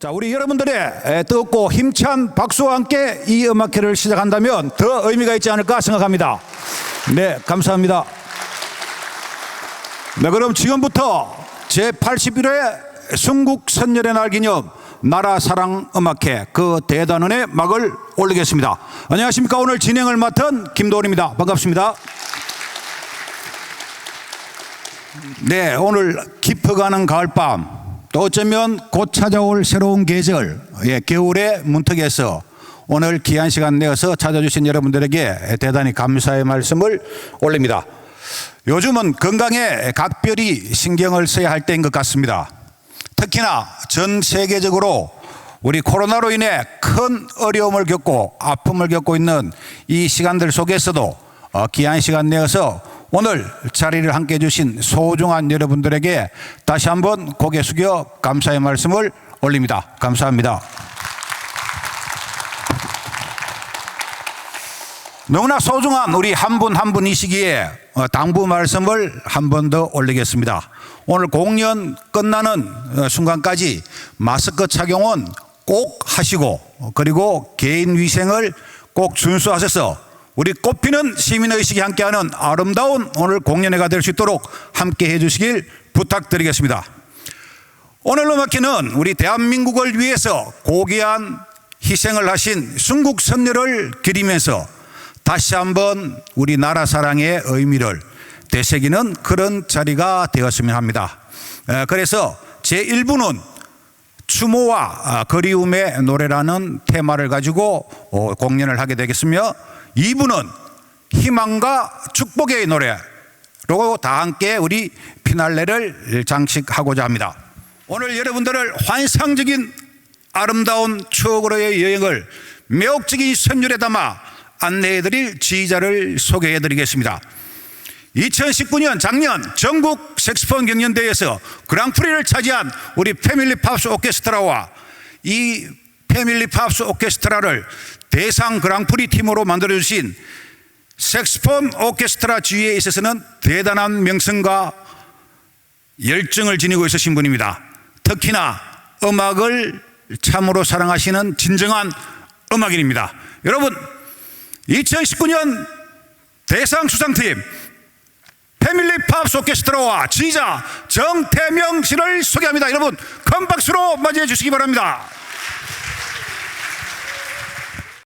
자, 우리 여러분들의 에, 뜨겁고 힘찬 박수와 함께 이 음악회를 시작한다면 더 의미가 있지 않을까 생각합니다. 네, 감사합니다. 네, 그럼 지금부터 제81회 순국 선열의 날 기념 나라 사랑 음악회 그 대단원의 막을 올리겠습니다. 안녕하십니까. 오늘 진행을 맡은 김도원입니다. 반갑습니다. 네, 오늘 깊어가는 가을밤 또 어쩌면 곧 찾아올 새로운 계절 예, 겨울의 문턱에서 오늘 귀한 시간 내어서 찾아주신 여러분들에게 대단히 감사의 말씀을 올립니다. 요즘은 건강에 각별히 신경을 써야 할 때인 것 같습니다. 특히나 전 세계적으로 우리 코로나로 인해 큰 어려움을 겪고 아픔을 겪고 있는 이 시간들 속에서도 어, 귀한 시간 내어서 오늘 자리를 함께 해주신 소중한 여러분들에게 다시 한번 고개 숙여 감사의 말씀을 올립니다. 감사합니다. 너무나 소중한 우리 한 분 한 분 이 시기에 어, 당부 말씀을 한 번 더 올리겠습니다. 오늘 공연 끝나는 어, 순간까지 마스크 착용은 꼭 하시고 어, 그리고 개인 위생을 꼭 준수하셔서 우리 꽃피는 시민의식이 함께하는 아름다운 오늘 공연회가 될 수 있도록 함께 해주시길 부탁드리겠습니다. 오늘 음악회는 우리 대한민국을 위해서 고귀한 희생을 하신 순국 선열을 기리면서 다시 한번 우리 나라 사랑의 의미를 되새기는 그런 자리가 되었으면 합니다. 에, 그래서 제 1부는 추모와 아, 그리움의 노래라는 테마를 가지고 어, 공연을 하게 되겠으며 2부는 희망과 축복의 노래로 다 함께 우리 피날레를 장식하고자 합니다. 오늘 여러분들을 환상적인 아름다운 추억으로의 여행을 매혹적인 선율에 담아 안내해드릴 지휘자를 소개해드리겠습니다. 2019년 작년 전국 색스폰 경연대회에서 그랑프리를 차지한 우리 패밀리 팝스 오케스트라와 이 패밀리 팝스 오케스트라를 대상 그랑프리 팀으로 만들어주신 색스폰 오케스트라 지휘에 있어서는 대단한 명성과 열정을 지니고 있으신 분입니다. 특히나 음악을 참으로 사랑하시는 진정한 음악인입니다. 여러분, 2019년 대상 수상팀 패밀리 팝스 오케스트라와 지휘자 정태명 씨를 소개합니다. 여러분, 큰 박수로 맞이해 주시기 바랍니다.